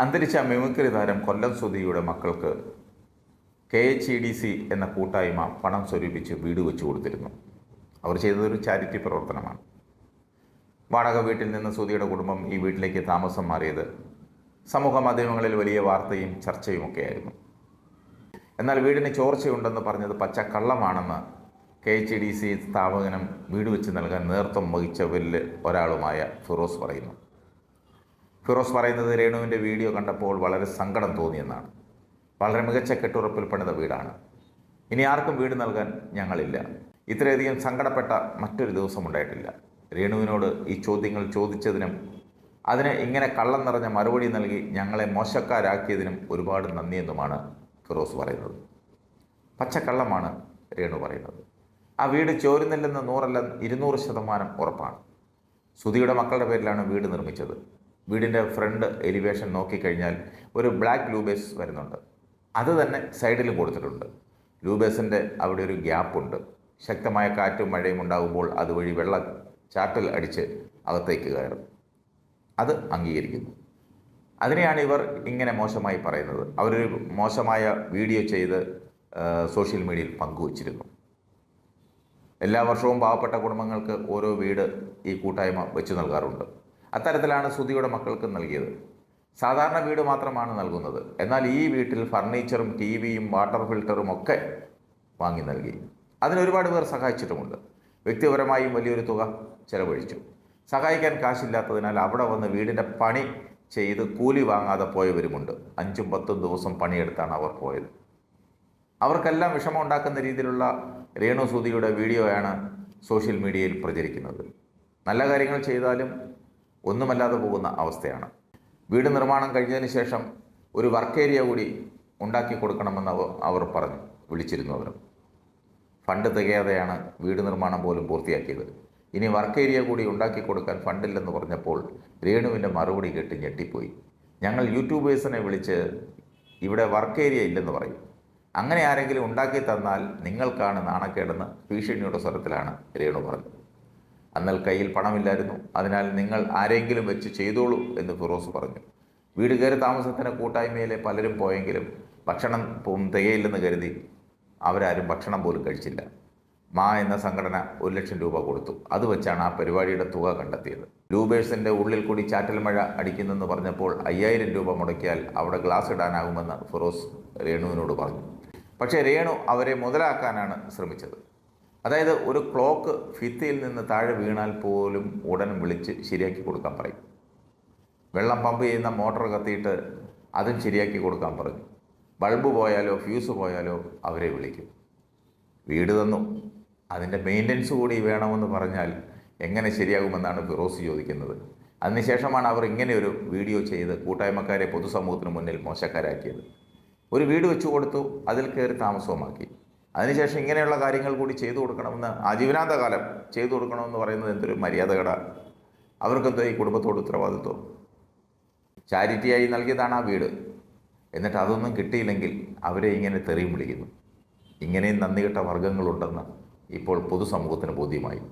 അന്തരിച്ച മിമിക്രി താരം കൊല്ലം സുധിയുടെ മക്കൾക്ക് K H E D C എന്ന കൂട്ടായ്മ പണം സ്വരൂപിച്ച് വീട് വെച്ചു കൊടുത്തിരുന്നു. അവർ ചെയ്തതൊരു ചാരിറ്റി പ്രവർത്തനമാണ്. വാടക വീട്ടിൽ നിന്ന് സുധിയുടെ കുടുംബം ഈ വീട്ടിലേക്ക് താമസം മാറിയത് സമൂഹ മാധ്യമങ്ങളിൽ വലിയ വാർത്തയും ചർച്ചയുമൊക്കെയായിരുന്നു എന്നാൽ വീടിന് ചോർച്ചയുണ്ടെന്ന് പറഞ്ഞത് പച്ച കള്ളമാണെന്ന് കെ എച്ച് ഡി സി സ്ഥാപകനും വീട് വെച്ച് നൽകാൻ നേതൃത്വം വഹിച്ചവരിൽ ഒരാളുമായ ഫിറോസ് പറയുന്നു. ഫിറോസ് പറയുന്നത് രേണുവിന്റെ വീഡിയോ കണ്ടപ്പോൾ വളരെ സങ്കടം തോന്നിയെന്നാണ്. വളരെ മികച്ച കെട്ടുറപ്പിൽ പണിത വീടാണ്. ഇനി ആർക്കും വീട് നൽകാൻ ഞങ്ങളില്ല. ഇത്രയധികം സങ്കടപ്പെട്ട മറ്റൊരു ദിവസം ഉണ്ടായിട്ടില്ല. രേണുവിനോട് ഈ ചോദ്യങ്ങൾ ചോദിച്ചതിനും അതിനെ ഇങ്ങനെ കള്ളം നിറഞ്ഞ മറുപടി നൽകി ഞങ്ങളെ മോശക്കാരാക്കിയതിനും ഒരുപാട് നന്ദിയെന്നുമാണ് ഫിറോസ് പറയുന്നത്. പച്ചക്കള്ളമാണ് രേണു പറയുന്നത്. ആ വീട് ചോരുന്നില്ലെന്ന് നൂറല്ല ഇരുന്നൂറ് ശതമാനം ഉറപ്പാണ്. സുധിയുടെ മക്കളുടെ പേരിലാണ് വീട് നിർമ്മിച്ചത്. വീടിന്റെ ഫ്രണ്ട് എലിവേഷൻ നോക്കിക്കഴിഞ്ഞാൽ ഒരു ബ്ലാക്ക് ലൂബേസ് വരുന്നുണ്ട്. അത് തന്നെ സൈഡിലും കൊടുത്തിട്ടുണ്ട്. ലൂബേസിന്റെ അവിടെ ഒരു ഗ്യാപ്പുണ്ട് ശക്തമായ കാറ്റും മഴയും ഉണ്ടാകുമ്പോൾ അതുവഴി വെള്ളം ചാറ്റൽ അടിച്ച് അകത്തേക്ക് കയറും. അത് അംഗീകരിക്കുന്നു. അതിനെയാണ് ഇവർ ഇങ്ങനെ മോശമായി പറയുന്നത്. അവരൊരു മോശമായ വീഡിയോ ചെയ്ത് സോഷ്യൽ മീഡിയയിൽ പങ്കുവച്ചിരുന്നു. എല്ലാ വർഷവും പാവപ്പെട്ട കുടുംബങ്ങൾക്ക് ഓരോ വീട് ഈ കൂട്ടായ്മ വെച്ചു നൽകാറുണ്ട്. അത്തരത്തിലാണ് സുധിയുടെ മക്കൾക്ക് നൽകിയത്. സാധാരണ വീട് മാത്രമാണ് നൽകുന്നത്. എന്നാൽ ഈ വീട്ടിൽ ഫർണിച്ചറും ടി വിയും വാട്ടർ ഫിൽറ്ററും ഒക്കെ വാങ്ങി നൽകി. അതിനൊരുപാട് പേർ സഹായിച്ചിട്ടുമുണ്ട്. വ്യക്തിപരമായും വലിയൊരു തുക ചെലവഴിച്ചു. സഹായിക്കാൻ കാശില്ലാത്തതിനാൽ അവിടെ വന്ന് വീടിന്റെ പണി ചെയ്ത് കൂലി വാങ്ങാതെ പോയവരുമുണ്ട്. അഞ്ചും പത്തും ദിവസം പണിയെടുത്താണ് അവർ പോയത്. അവർക്കെല്ലാം വിഷമം ഉണ്ടാക്കുന്ന രീതിയിലുള്ള രേണു സൂതിയുടെ വീഡിയോയാണ് സോഷ്യൽ മീഡിയയിൽ പ്രചരിക്കുന്നത്. നല്ല കാര്യങ്ങൾ ചെയ്താലും ഒന്നുമല്ലാതെ പോകുന്ന അവസ്ഥയാണ്. വീട് നിർമ്മാണം കഴിഞ്ഞതിന് ശേഷം ഒരു വർക്ക് ഏരിയ കൂടി ഉണ്ടാക്കി കൊടുക്കണമെന്ന് അവർ പറഞ്ഞു വിളിച്ചിരുന്നു അവർ ഫണ്ട് തികയാതെയാണ് വീട് നിർമ്മാണം പോലും പൂർത്തിയാക്കിയത്. ഇനി വർക്ക് ഏരിയ കൂടി ഉണ്ടാക്കി കൊടുക്കാൻ ഫണ്ടില്ലെന്ന് പറഞ്ഞപ്പോൾ രേണുവിന്റെ മറുപടി കേട്ട് ഞെട്ടിപ്പോയി. ഞങ്ങൾ യൂട്യൂബേഴ്സിനെ വിളിച്ച് ഇവിടെ വർക്ക് ഏരിയ ഇല്ലെന്ന് പറയും. അങ്ങനെ ആരെങ്കിലും ഉണ്ടാക്കി തന്നാൽ നിങ്ങൾക്കാണ് നാണക്കേടെന്ന് ഭീഷണിയുടെ സ്വരത്തിലാണ് രേണു പറഞ്ഞത്. എന്നാൽ കയ്യിൽ പണമില്ലായിരുന്നു. അതിനാൽ നിങ്ങൾ ആരെങ്കിലും വെച്ച് ചെയ്തോളൂ എന്ന് ഫിറോസ് പറഞ്ഞു. വീട് കയറി താമസത്തിന് കൂട്ടായ്മയിലെ പലരും പോയെങ്കിലും ഭക്ഷണം തികയില്ലെന്ന് കരുതി അവരാരും ഭക്ഷണം പോലും കഴിച്ചില്ല. മാ എന്ന സംഘടന ഒരു ലക്ഷം രൂപ കൊടുത്തു. അത് വെച്ചാണ് ആ പരിപാടിയുടെ തുക കണ്ടെത്തിയത്. ലൂബേഴ്സിന്റെ ഉള്ളിൽ കൂടി ചാറ്റൽ മഴ അടിക്കുന്നെന്ന് പറഞ്ഞപ്പോൾ അയ്യായിരം രൂപ മുടക്കിയാൽ അവിടെ ഗ്ലാസ് ഇടാനാകുമെന്ന് ഫിറോസ് രേണുവിനോട് പറഞ്ഞു. പക്ഷേ രേണു അവരെ മുതലാക്കാനാണ് ശ്രമിച്ചത്. അതായത് ഒരു ക്ലോക്ക് ഫിത്തിയിൽ നിന്ന് താഴെ വീണാൽ പോലും ഉടൻ വിളിച്ച് ശരിയാക്കി കൊടുക്കാൻ പറയും. വെള്ളം പമ്പ് ചെയ്യുന്ന മോട്ടോർ കത്തിയിട്ട് അതും ശരിയാക്കി കൊടുക്കാൻ പറഞ്ഞു ബൾബ് പോയാലോ ഫ്യൂസ് പോയാലോ അവരെ വിളിക്കും. വീട് തന്നു. അതിന്റെ മെയിന്റനൻസ് കൂടി വേണമെന്ന് പറഞ്ഞാൽ എങ്ങനെ ശരിയാകുമെന്നാണ് ഫിറോസ് ചോദിക്കുന്നത്. അതിനുശേഷമാണ് അവർ ഇങ്ങനെയൊരു വീഡിയോ ചെയ്ത് കൂട്ടായ്മക്കാരെ പൊതുസമൂഹത്തിന് മുന്നിൽ മോശക്കാരാക്കിയത്. ഒരു വീട് വെച്ചു കൊടുത്തു അതിൽ കയറി താമസവുമാക്കി. അതിനുശേഷം ഇങ്ങനെയുള്ള കാര്യങ്ങൾ കൂടി ചെയ്തു കൊടുക്കണമെന്ന് ആജീവനാന്ത കാലം ചെയ്തു കൊടുക്കണമെന്ന് പറയുന്നത് എന്തൊരു മര്യാദകട. അവർക്കെന്തോ ഈ കുടുംബത്തോട് ഉത്തരവാദിത്വം. ചാരിറ്റിയായി നൽകിയതാണ് ആ വീട്. എന്നിട്ട് അതൊന്നും കിട്ടിയില്ലെങ്കിൽ അവരെ ഇങ്ങനെ തെറിയും വിളിക്കുന്നു. ഇങ്ങനെയും നന്ദി കെട്ട വർഗങ്ങളുണ്ടെന്ന് ഇപ്പോൾ പൊതുസമൂഹത്തിന് ബോധ്യമായി.